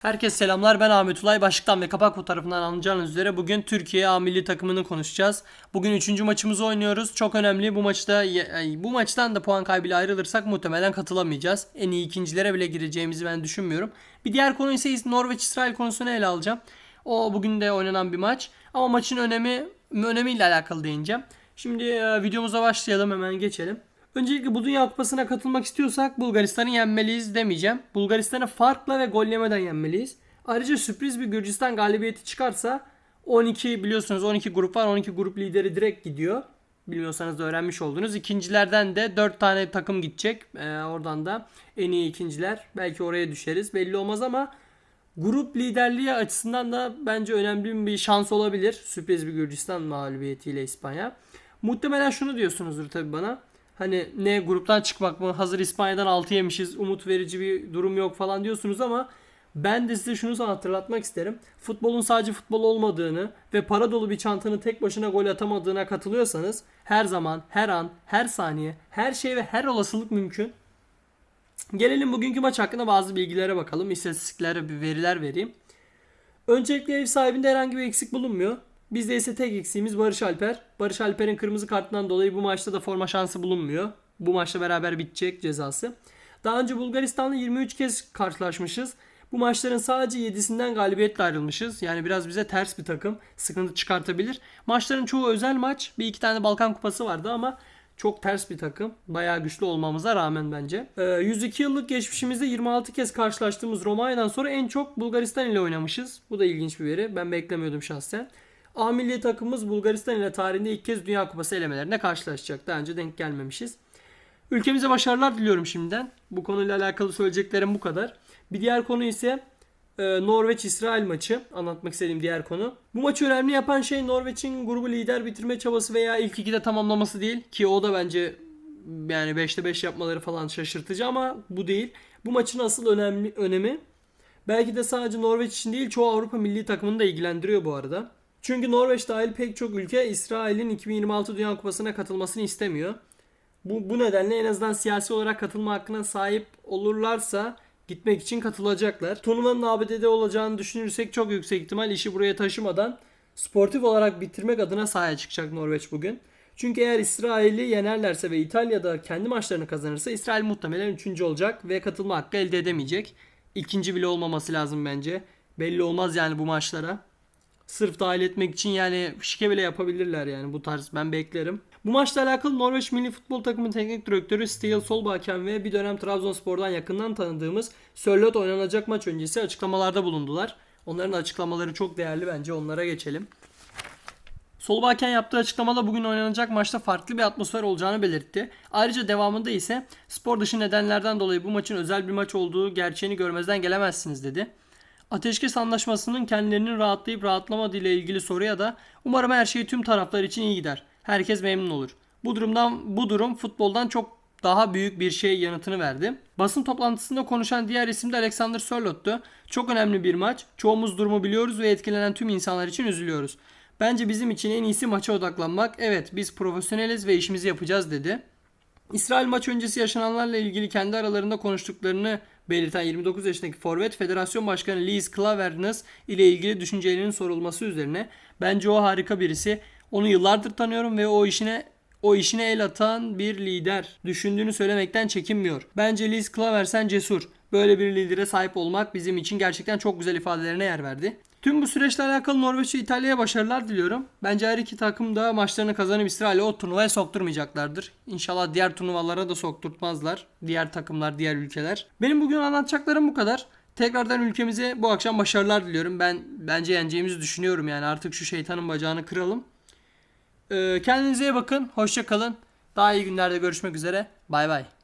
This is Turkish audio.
Herkese selamlar ben Ahmet Ulay. Başlıktan ve kapak fotoğrafından anlayacağınız üzere bugün Türkiye A milli takımını konuşacağız. Bugün 3. maçımızı oynuyoruz. Çok önemli. Bu maçta bu maçtan da puan kaybıyla ayrılırsak muhtemelen katılamayacağız. En iyi ikincilere bile gireceğimizi ben düşünmüyorum. Bir diğer konu ise Norveç İsrail konusunu ele alacağım. O bugün de oynanan bir maç. Ama maçın önemi önemiyle alakalı değineceğim. Şimdi e, videomuza başlayalım hemen geçelim. Öncelikle bu Dünya Kupası'na katılmak istiyorsak Bulgaristan'ı yenmeliyiz demeyeceğim. Bulgaristan'ı farkla ve gol yemeden yenmeliyiz. Ayrıca sürpriz bir Gürcistan galibiyeti çıkarsa 12 biliyorsunuz 12 grup var. 12 grup lideri direkt gidiyor. Bilmiyorsanız da öğrenmiş oldunuz. İkincilerden de 4 tane takım gidecek. Ee, oradan da en iyi ikinciler. Belki oraya düşeriz. Belli olmaz ama grup liderliği açısından da bence önemli bir şans olabilir. Sürpriz bir Gürcistan mağlubiyetiyle İspanya. Muhtemelen şunu diyorsunuzdur tabii bana. Hani ne gruptan çıkmak mı? Hazır İspanya'dan 6 yemişiz. Umut verici bir durum yok falan diyorsunuz ama ben de size şunu hatırlatmak isterim. Futbolun sadece futbol olmadığını ve para dolu bir çantanın tek başına gol atamadığına katılıyorsanız her zaman, her an, her saniye, her şey ve her olasılık mümkün. Gelelim bugünkü maç hakkında bazı bilgilere bakalım. İstatistiklere bir veriler vereyim. Öncelikle ev sahibinde herhangi bir eksik bulunmuyor. Bizde ise tek eksiğimiz Barış Alper. Barış Alper'in kırmızı kartından dolayı bu maçta da forma şansı bulunmuyor. Bu maçla beraber bitecek cezası. Daha önce Bulgaristan'la 23 kez karşılaşmışız. Bu maçların sadece 7'sinden galibiyetle ayrılmışız. Yani biraz bize ters bir takım. Sıkıntı çıkartabilir. Maçların çoğu özel maç. Bir iki tane Balkan Kupası vardı ama çok ters bir takım. Bayağı güçlü olmamıza rağmen bence. Ee, 102 yıllık geçmişimizde 26 kez karşılaştığımız Romanya'dan sonra en çok Bulgaristan ile oynamışız. Bu da ilginç bir veri. Ben beklemiyordum şahsen. A milli takımımız Bulgaristan ile tarihinde ilk kez Dünya Kupası elemelerine karşılaşacak. Daha önce denk gelmemişiz. Ülkemize başarılar diliyorum şimdiden. Bu konuyla alakalı söyleyeceklerim bu kadar. Bir diğer konu ise e, Norveç-İsrail maçı. Anlatmak istediğim diğer konu. Bu maçı önemli yapan şey Norveç'in grubu lider bitirme çabası veya ilk ikide tamamlaması değil. Ki o da bence yani 5'te 5 yapmaları falan şaşırtıcı ama bu değil. Bu maçın asıl önemli önemi belki de sadece Norveç için değil çoğu Avrupa milli takımını da ilgilendiriyor bu arada. Çünkü Norveç dahil pek çok ülke İsrail'in 2026 Dünya Kupası'na katılmasını istemiyor. Bu, bu nedenle en azından siyasi olarak katılma hakkına sahip olurlarsa gitmek için katılacaklar. Turnuvanın ABD'de olacağını düşünürsek çok yüksek ihtimal işi buraya taşımadan sportif olarak bitirmek adına sahaya çıkacak Norveç bugün. Çünkü eğer İsrail'i yenerlerse ve İtalya'da kendi maçlarını kazanırsa İsrail muhtemelen 3. olacak ve katılma hakkı elde edemeyecek. İkinci bile olmaması lazım bence. Belli olmaz yani bu maçlara sırf dahil etmek için yani şike bile yapabilirler yani bu tarz ben beklerim. Bu maçla alakalı Norveç milli futbol takımı teknik direktörü Steel Solbakken ve bir dönem Trabzonspor'dan yakından tanıdığımız Sörlot oynanacak maç öncesi açıklamalarda bulundular. Onların açıklamaları çok değerli bence onlara geçelim. Solbakken yaptığı açıklamada bugün oynanacak maçta farklı bir atmosfer olacağını belirtti. Ayrıca devamında ise spor dışı nedenlerden dolayı bu maçın özel bir maç olduğu gerçeğini görmezden gelemezsiniz dedi. Ateşkes Anlaşması'nın kendilerinin rahatlayıp rahatlamadığı ile ilgili soruya da umarım her şey tüm taraflar için iyi gider. Herkes memnun olur. Bu durumdan bu durum futboldan çok daha büyük bir şey yanıtını verdi. Basın toplantısında konuşan diğer isim de Alexander Sörlot'tu. Çok önemli bir maç. Çoğumuz durumu biliyoruz ve etkilenen tüm insanlar için üzülüyoruz. Bence bizim için en iyisi maça odaklanmak. Evet biz profesyoneliz ve işimizi yapacağız dedi. İsrail maç öncesi yaşananlarla ilgili kendi aralarında konuştuklarını belirten 29 yaşındaki forvet Federasyon Başkanı Liz Klavernes ile ilgili düşüncelerinin sorulması üzerine bence o harika birisi. Onu yıllardır tanıyorum ve o işine o işine el atan bir lider. Düşündüğünü söylemekten çekinmiyor. Bence Liz Klaversen cesur. Böyle bir lidere sahip olmak bizim için gerçekten çok güzel ifadelerine yer verdi. Tüm bu süreçle alakalı Norveç ve İtalya'ya başarılar diliyorum. Bence her iki takım da maçlarını kazanıp İsrail'e o turnuvaya sokturmayacaklardır. İnşallah diğer turnuvalara da sokturtmazlar. Diğer takımlar, diğer ülkeler. Benim bugün anlatacaklarım bu kadar. Tekrardan ülkemize bu akşam başarılar diliyorum. Ben bence yeneceğimizi düşünüyorum yani artık şu şeytanın bacağını kıralım. Ee, kendinize iyi bakın. Hoşça kalın. Daha iyi günlerde görüşmek üzere. Bay bay.